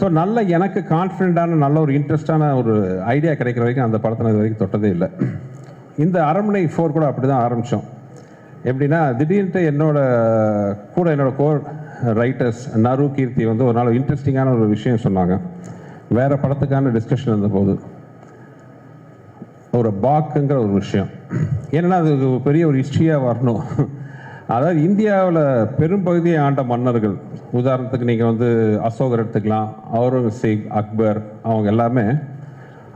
So நல்ல எனக்கு கான்ஃபிடென்ட்டான நல்ல ஒரு இன்ட்ரெஸ்டான ஒரு ஐடியா கிடைக்கிற வரைக்கும் அந்த படத்தை நான் இது வரைக்கும் தொட்டதே இல்லை. இந்த அரண்மனை ஃபோர் கூட அப்படி தான் ஆரம்பித்தோம் எப்படின்னா திடீர்னு என்னோட கூட என்னோட கோர் ரைட்டர்ஸ் நரு கீர்த்தி வந்து ஒரு நாள் இன்ட்ரெஸ்டிங்கான ஒரு விஷயம் சொன்னாங்க. வேறு படத்துக்கான டிஸ்கஷன் இருந்தபோது. ஒரு பாக்குங்கிற ஒரு விஷயம். ஏன்னா அது பெரிய ஒரு ஹிஸ்ட்ரியாக வரணும். அதாவது இந்தியாவில் பெரும்பகுதியை ஆண்ட மன்னர்கள் உதாரணத்துக்கு நீங்கள் வந்து அசோகர் எடுத்துக்கலாம் அவுரங்கசீப் அக்பர் அவங்க எல்லாமே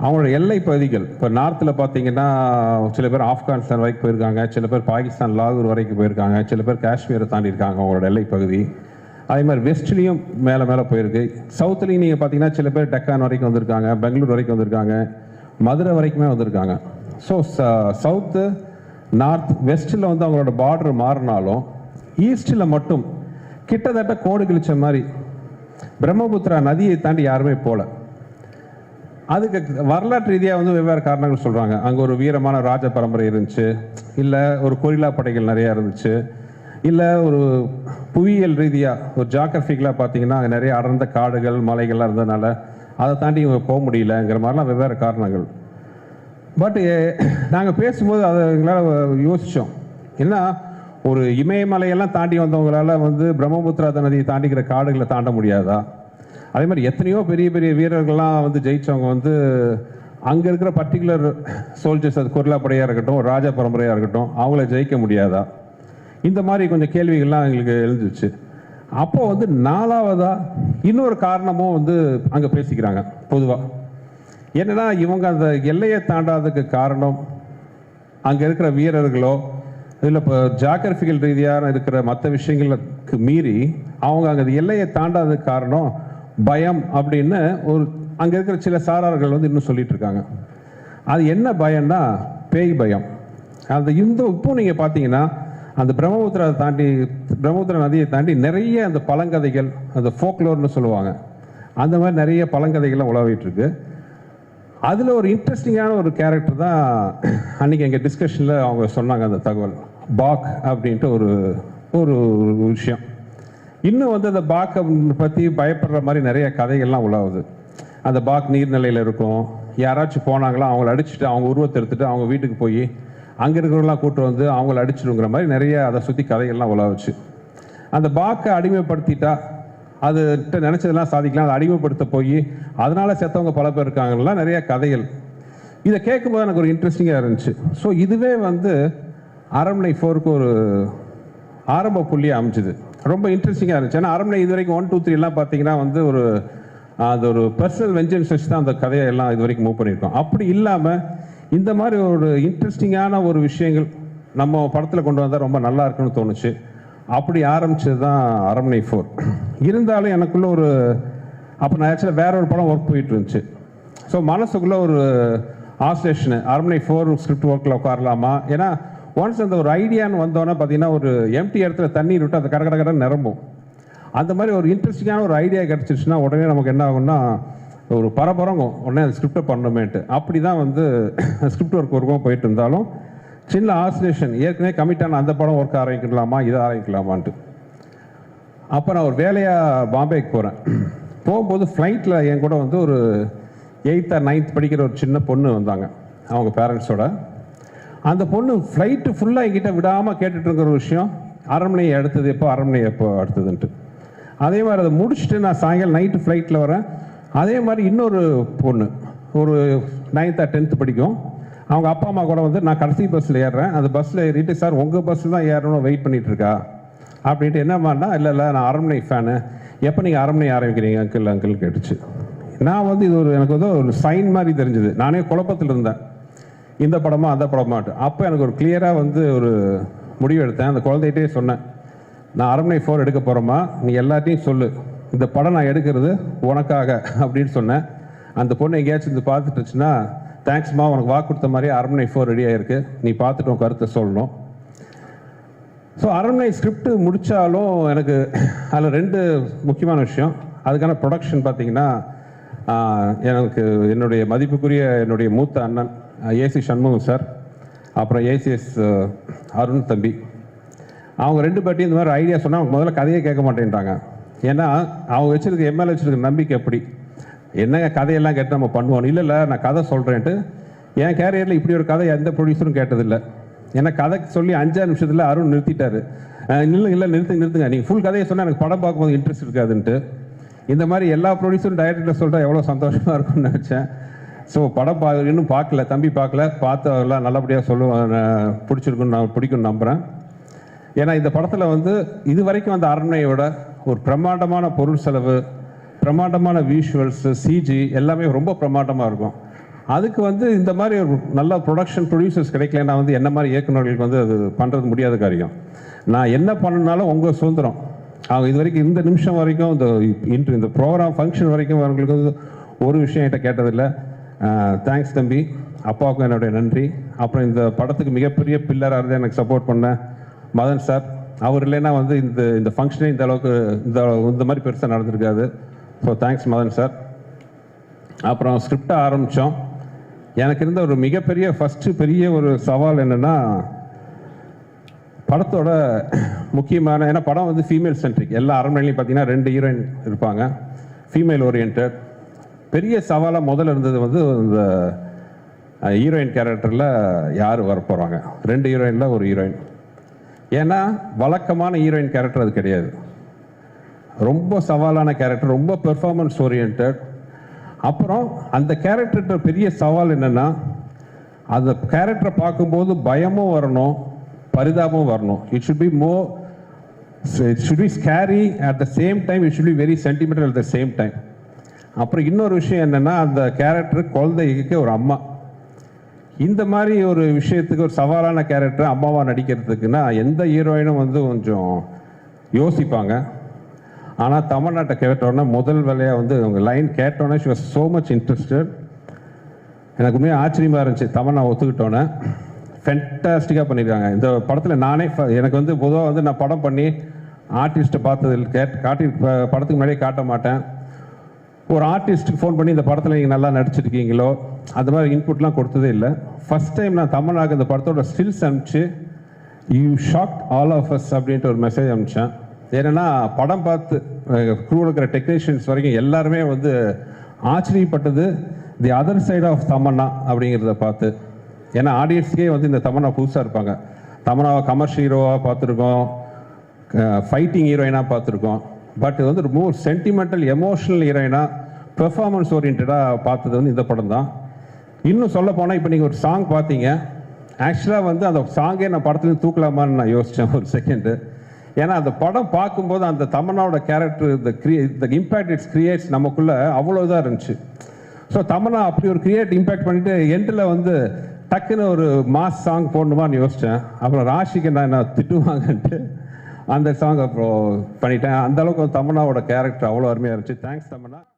அவங்களோட எல்லை பகுதிகள். இப்போ நார்த்தில் பார்த்தீங்கன்னா சில பேர் ஆப்கானிஸ்தான் வரைக்கும் போயிருக்காங்க சில பேர் பாகிஸ்தான் லாகூர் வரைக்கும் போயிருக்காங்க சில பேர் காஷ்மீரை தாண்டி இருக்காங்க அவங்களோட எல்லை பகுதி. அதே மாதிரி வெஸ்ட்லேயும் மேலே மேலே போயிருக்கு. சவுத்துலேயும் நீங்கள் பார்த்தீங்கன்னா சில பேர் டெக்கான் வரைக்கும் வந்திருக்காங்க பெங்களூர் வரைக்கும் வந்திருக்காங்க மதுரை வரைக்குமே வந்திருக்காங்க. ஸோ சவுத்து நார்த் வெஸ்ட்டில் வந்து அவங்களோட பார்டர் மாறினாலும் ஈஸ்டில் மட்டும் கிட்டத்தட்ட கோடு கிழிச்ச மாதிரி பிரம்மபுத்திரா நதியை தாண்டி யாருமே போகல அதுக்கு வரலாற்று ரீதியாக வந்து வெவ்வேறு காரணங்கள் சொல்கிறாங்க அங்கே ஒரு வீரமான ராஜ பரம்பரை இருந்துச்சு. இல்லை ஒரு கொரில்லா படைகள் நிறையா இருந்துச்சு. இல்லை ஒரு புவியியல் ரீதியாக ஒரு ஜாகிரபிக்கலாக பார்த்தீங்கன்னா அங்கே நிறைய அடர்ந்த காடுகள் மலைகள்லாம் இருந்ததுனால அதை தாண்டி இவங்க போக முடியலங்கிற மாதிரிலாம் வெவ்வேறு காரணங்கள். பட் நாங்கள் பேசும்போது அதை எங்களால் யோசித்தோம் என்ன ஒரு இமயமலையெல்லாம் தாண்டி வந்தவங்களால வந்து பிரம்மபுத்திரா நதியை தாண்டிக்கிற காடுகளை தாண்ட முடியாதா? அதே மாதிரி எத்தனையோ பெரிய பெரிய வீரர்கள்லாம் வந்து ஜெயிச்சவங்க வந்து அங்கே இருக்கிற பர்டிகுலர் சோல்ஜர்ஸ் அது குரலா படையாக இருக்கட்டும் ராஜா பரம்பரையாக இருக்கட்டும் அவங்கள ஜெயிக்க முடியாதா? இந்த மாதிரி கொஞ்சம் கேள்விகள்லாம் எங்களுக்கு எழுந்துச்சு. அப்போ வந்து நாலாவதாக இன்னொரு காரணமும் வந்து அங்கே பேசிக்கிறாங்க பொதுவாக என்னன்னா இவங்க அந்த எல்லையை தாண்டாததுக்கு காரணம் அங்கே இருக்கிற வீரர்களோ இதில் இப்போ ஜாகிரபிக்கல் ரீதியாக இருக்கிற மற்ற விஷயங்களுக்கு மீறி அவங்க அங்கே எல்லையை தாண்டாததுக்கு காரணம் பயம் அப்படின்னு ஒரு அங்கே இருக்கிற சில சாரார்கள் வந்து இன்னும் சொல்லிட்டு இருக்காங்க. அது என்ன பயம்னா பேய் பயம். அந்த இந்த இப்போ நீங்கள் பார்த்தீங்கன்னா அந்த பிரம்மபுத்திரா தாண்டி பிரம்மபுத்திரா நதியை தாண்டி நிறைய அந்த பழங்கதைகள் அந்த ஃபோக்லோர்னு சொல்லுவாங்க. அந்த மாதிரி நிறைய பழங்கதைகள்லாம் உலவிட்டு இருக்கு. அதில் ஒரு இன்ட்ரெஸ்டிங்கான ஒரு கேரக்டர் தான் அன்றைக்கி எங்கள் டிஸ்கஷனில் அவங்க சொன்னாங்க அந்த தகவல். பாக் அப்படின்ட்டு ஒரு ஒரு விஷயம். இன்னும் வந்து அந்த பாக்கை பற்றி பயப்படுற மாதிரி நிறைய கதைகள்லாம் உலாவுது. அந்த பாக் நீர்நிலையில் இருக்கும். யாராச்சும் போனாங்களோ அவங்கள அடிச்சுட்டு அவங்க உருவத்தை எடுத்துட்டு அவங்க வீட்டுக்கு போய் அங்கே இருக்கிறவங்களாம் கூட்டு வந்து அவங்கள அடிச்சிடுங்கிற மாதிரி நிறைய அதை சுற்றி கதைகள்லாம் உலாவுச்சு. அந்த பாக்கை அடிமைப்படுத்திட்டா அது நினச்சதெல்லாம் சாதிக்கலாம். அதை அடிமைப்படுத்த போய் அதனால் செத்தவங்க பல பேர் இருக்காங்கலாம் நிறைய கதைகள். இதை கேட்கும்போது எனக்கு ஒரு இன்ட்ரெஸ்டிங்காக இருந்துச்சு. ஸோ இதுவே வந்து அரண்மனை ஃபோருக்கு ஒரு ஆரம்ப புள்ளியாக அமைஞ்சுது ரொம்ப இன்ட்ரெஸ்டிங்காக இருந்துச்சு. ஏன்னா அரண்மனை இது வரைக்கும் ஒன் டூ த்ரீலாம் பார்த்தீங்கன்னா வந்து ஒரு அது ஒரு பர்சனல் வெஞ்சன்ஸ் வச்சு தான் அந்த கதையை எல்லாம் இது வரைக்கும் மூவ் பண்ணியிருக்கோம். அப்படி இல்லாமல் இந்த மாதிரி ஒரு இன்ட்ரெஸ்டிங்கான ஒரு விஷயங்கள் நம்ம படத்தில் கொண்டு வந்தால் ரொம்ப நல்லா இருக்குன்னு தோணுச்சு. அப்படி ஆரம்பிச்சது தான் அரண்மனை ஃபோர் இருந்தாலும் எனக்குள்ள ஒரு அப்போ நான் ஆக்சுவலாக வேற ஒரு படம் ஒர்க் போயிட்டு இருந்துச்சு. ஸோ மனசுக்குள்ளே ஒரு ஆஸ்லேஷனு அரண்மனை ஃபோர் ஸ்கிரிப்ட் ஒர்க்கில் உட்காரலாமா? ஏன்னா ஒன்ஸ் அந்த ஒரு ஐடியான்னு வந்தோன்னே பார்த்தீங்கன்னா ஒரு எம்டி இடத்துல தண்ணீர் விட்டு அந்த கட கட கடை நிரம்பும். அந்த மாதிரி ஒரு இன்ட்ரெஸ்டிங்கான ஒரு ஐடியா கிடச்சிருச்சுன்னா உடனே நமக்கு என்ன ஆகும்னா ஒரு பரபரங்கும். உடனே அந்த ஸ்கிரிப்டை பண்ணணுமேன்ட்டு. அப்படி தான் வந்து ஸ்கிரிப்ட் ஒர்க் ஒர்க்கும் போயிட்டு இருந்தாலும் சின்ன ஆசிலேஷன் ஏற்கனவே கமிட்டான அந்த படம் ஒர்க் ஆரம்பிக்கலாமா இதை ஆரம்பிக்கலாமான்ட்டு. அப்போ நான் ஒரு வேலையாக பாம்பேக்கு போகிறேன் போகும்போது ஃப்ளைட்டில் என் கூட வந்து ஒரு எயித் ஆர் நைன்த் படிக்கிற ஒரு சின்ன பொண்ணு வந்தாங்க. அவங்க பேரண்ட்ஸோட அந்த பொண்ணு ஃப்ளைட்டு ஃபுல்லாக என்கிட்ட விடாமல் கேட்டுட்டு இருக்கிற ஒரு விஷயம். அரண்மனை அடுத்தது எப்போ அரண்மனை எப்போ அடுத்ததுன்ட்டு. அதே மாதிரி அதை முடிச்சுட்டு நான் சாயங்காலம் நைட்டு ஃப்ளைட்டில் வரேன். அதே மாதிரி இன்னொரு பொண்ணு ஒரு நைன்த்தா டென்த்து படிக்கும். அவங்க அப்பா அம்மா கூட வந்து நான் கடைசி பஸ்ஸில் ஏறுறேன். அந்த பஸ்ஸில் ஏறிட்டு சார் உங்கள் பஸ்ஸில் தான் ஏறணும் வெயிட் பண்ணிகிட்ருக்கா அப்படின்ட்டு அப்படின்ட்டு என்னம்மாண்ணா இல்லை இல்லை நான் அரண்மனை ஃபேனு எப்போ நீங்கள் அரண்மனை ஆரம்பிக்கிறீங்க அங்கிள் அங்கிள் கேட்டுச்சு. நான் வந்து இது ஒரு எனக்கு வந்து ஒரு சைன் மாதிரி தெரிஞ்சுது. நானே குழப்பத்தில் இருந்தேன். இந்த படமா அந்த படமாட்டு அப்போ எனக்கு ஒரு கிளியராக வந்து ஒரு முடிவு எடுத்தேன். அந்த குழந்தைகிட்டே சொன்னேன். நான் அரண்மனை ஃபோர் எடுக்க போகிறோமா நீ எல்லாத்தையும் சொல்லு. இந்த படம் நான் எடுக்கிறது உனக்காக அப்படின்னு சொன்னேன். அந்த பொண்ணு எங்கேயாச்சும் இது பார்த்துட்டுச்சுன்னா தேங்க்ஸ்மா உனக்கு வாக்கு கொடுத்த மாதிரி அரண்மனை ஃபோர் ரெடி ஆயிருக்கு. நீ பார்த்துட்டு உன் கருத்தை சொல்லணும். ஸோ அரண்மனை ஸ்கிரிப்ட் முடித்தாலும் எனக்கு அதில் ரெண்டு முக்கியமான விஷயம். அதுக்கான ப்ரொடக்ஷன் பார்த்தீங்கன்னா எனக்கு என்னுடைய மதிப்புக்குரிய என்னுடைய மூத்த அண்ணன் ஏசி சண்முகம் சார். அப்புறம் ஏசிஎஸ் அருண் தம்பி. அவங்க ரெண்டு பேர்ட்டையும் இந்த மாதிரி ஐடியா சொன்னால் அவங்க முதல்ல கதையே கேட்க மாட்டேன்ட்டாங்க ஏன்னா அவங்க வச்சுருக்க எம்எல்ஏ வச்சிருக்க நம்பிக்கை எப்படி? என்னங்க கதையெல்லாம் கேட்டு நம்ம பண்ணுவோம் இல்லை இல்லை நான் கதை சொல்கிறேன்ட்டு என் கேரியரில் இப்படி ஒரு கதை எந்த ப்ரொடியூசரும் கேட்டதில்லை. ஏன்னா கதை சொல்லி அஞ்சாறு நிமிஷத்தில் அருண் நிறுத்திட்டாரு. அஹ் இல்லை இல்லை நிறுத்துங்க நிறுத்துங்க. நீங்கள் ஃபுல் கதையை சொன்னால் எனக்கு படம் பார்க்கும்போது இன்ட்ரெஸ்ட் இருக்காதுன்ட்டு. இந்த மாதிரி எல்லா ப்ரொடியூசரும் டைரக்டர் சொல்கிறா எவ்வளோ சந்தோஷமாக இருக்கும்னு நினச்சேன். ஸோ படம் பா இன்னும் பார்க்கல தம்பி பார்க்கல. பார்த்து எல்லாம் நல்லபடியாக சொல்லுவேன் பிடிச்சிருக்குன்னு நான் பிடிக்கும்னு நம்புகிறேன் ஏன்னா இந்த படத்தில் வந்து இது வரைக்கும் அந்த அரண்மனையோட ஒரு பிரம்மாண்டமான பொருள் செலவு பிரம்மாண்டமான விஷுவல்ஸு சிஜி எல்லாமே ரொம்ப பிரம்மாண்டமாக இருக்கும். அதுக்கு வந்து இந்த மாதிரி ஒரு நல்ல ப்ரொடக்ஷன் ப்ரொடியூசர்ஸ் கிடைக்கலன்னா வந்து என்ன மாதிரி இயக்குநர்களுக்கு வந்து அது பண்ணுறது முடியாத காரியம். நான் என்ன பண்ணனாலும் உங்கள் சுதந்திரம். அவங்க இது வரைக்கும் இந்த நிமிஷம் வரைக்கும் இந்த இன்று இந்த ப்ரோக்ராம் ஃபங்க்ஷன் வரைக்கும் அவங்களுக்கு வந்து ஒரு விஷயம் என்கிட்ட கேட்டதில்லை. தேங்க்ஸ் தம்பி. அப்பாவுக்கும் என்னுடைய நன்றி. அப்புறம் இந்த படத்துக்கு மிகப்பெரிய பில்லராக இருந்து எனக்கு சப்போர்ட் பண்ண மதன் சார் அவர் இல்லைன்னா வந்து இந்த இந்த ஃபங்க்ஷனே இந்த அளவுக்கு இந்த இந்த மாதிரி பெருசாக நடந்திருக்காது. ஸோ தேங்க்ஸ் மதன் சார் அப்புறம் ஸ்கிரிப்டை ஆரம்பித்தோம் எனக்கு இருந்த ஒரு மிகப்பெரிய ஃபஸ்ட்டு பெரிய ஒரு சவால் என்னென்னா படத்தோட முக்கியமான ஏன்னா படம் வந்து ஃபீமேல் சென்ட்ரிக் எல்லா அரண்மனையிலையும் பார்த்தீங்கன்னா ரெண்டு ஹீரோயின் இருப்பாங்க. ஃபீமேல் ஓரியன்ட் பெரிய சவாலாக முதல்ல இருந்தது வந்து இந்த ஹீரோயின் கேரக்டரில் யார் வரப்போகிறாங்க ரெண்டு ஹீரோயினில் ஒரு ஹீரோயின் ஏன்னா வழக்கமான ஹீரோயின் கேரக்டர் அது கிடையாது. ரொம்ப சவாலான கேரக்டர் ரொம்ப பெர்ஃபார்மன்ஸ் ஓரியன்ட் அப்புறம் அந்த கேரக்டர்கிட்ட பெரிய சவால் என்னென்னா அந்த கேரக்டரை பார்க்கும்போது பயமும் வரணும் பரிதாபமும் வரணும். இட் ஷுட் பி மோ it should be scary at the same time it should be very sentimental at the same time அப்புறம் இன்னொரு விஷயம் என்னென்னா அந்த கேரக்டர் குழந்தைக்கு ஒரு அம்மா. இந்த மாதிரி ஒரு விஷயத்துக்கு ஒரு சவாலான கேரக்டர் அம்மாவாக நடிக்கிறதுக்குன்னா எந்த ஹீரோயினும் வந்து கொஞ்சம் யோசிப்பாங்க. ஆனால் தமிழ்நாட்டை கேட்டோன்னே முதல் வேலையாக வந்து அவங்க லைன் கேட்டோன்னே she was so much interested எனக்கு உண்மையாக ஆச்சரியமாக இருந்துச்சு. தமிழ் நான் ஒத்துக்கிட்டோன்னே ஃபென்டாஸ்டிக்காக பண்ணியிருக்காங்க. இந்த படத்தில் நானே எனக்கு வந்து பொதுவாக வந்து நான் படம் பண்ணி ஆர்டிஸ்ட்டை பார்த்ததில் கேட் காட்டி படத்துக்கு முன்னாடியே காட்ட மாட்டேன். ஒரு ஆர்டிஸ்ட்டுக்கு ஃபோன் பண்ணி இந்த படத்தில் நீங்கள் நல்லா நடிச்சிருக்கீங்களோ அந்த மாதிரி இன்புட்லாம் கொடுத்ததே இல்லை. ஃபஸ்ட் டைம் நான் தமிழாக இந்த படத்தோட ஸ்டில்ஸ் அனுப்பிச்சு you shock all of us அப்படின்ட்டு ஒரு மெசேஜ் அனுப்பிச்சேன். ஏன்னா படம் பார்த்து குரூவில் இருக்கிற டெக்னீஷியன்ஸ் வரைக்கும் எல்லாருமே வந்து ஆச்சரியப்பட்டது the other side of Tamannaah அப்படிங்கிறத பார்த்து. ஏன்னா ஆடியன்ஸ்க்கே வந்து இந்த தமன்னா புதுசாக இருப்பாங்க. தமன்னாவை கமர்ஷியல் ஹீரோவாக பார்த்துருக்கோம் ஃபைட்டிங் ஹீரோயினாக பார்த்துருக்கோம். பட் இது வந்து ஒரு மோர் சென்டிமெண்டல் எமோஷனல் ஹீரோயினாக பெர்ஃபார்மன்ஸ் ஓரியன்டாக பார்த்தது வந்து இந்த படம் தான். இன்னும் சொல்ல போனால் இப்போ நீங்கள் ஒரு சாங் பார்த்தீங்க. ஆக்சுவலாக வந்து அந்த சாங்கே நான் படத்துலேருந்து தூக்கலாமான்னு நான் யோசித்தேன் ஒரு செகண்டு ஏன்னா அந்த படம் பார்க்கும்போது அந்த தமன்னாவோட கேரக்டர் இந்த கிரியே இந்த இம்பேக்ட் இட்ஸ் கிரியேட்ஸ் நமக்குள்ளே அவ்வளோ இதாக இருந்துச்சு. ஸோ தமன்னா அப்படி ஒரு கிரியேட் இம்பேக்ட் பண்ணிட்டு எண்டில் வந்து டக்குன்னு ஒரு மாஸ் சாங் போடணுமான்னு யோசித்தேன் அப்புறம் ராஷிக்கு நான் என்ன திட்டுவாங்கன்ட்டு அந்த சாங் அப்புறம் பண்ணிட்டேன். அந்த அளவுக்கு தமன்னாவோட கேரக்டர் அவ்வளோ அருமையாக இருந்துச்சு. தேங்க்ஸ் தமன்னா.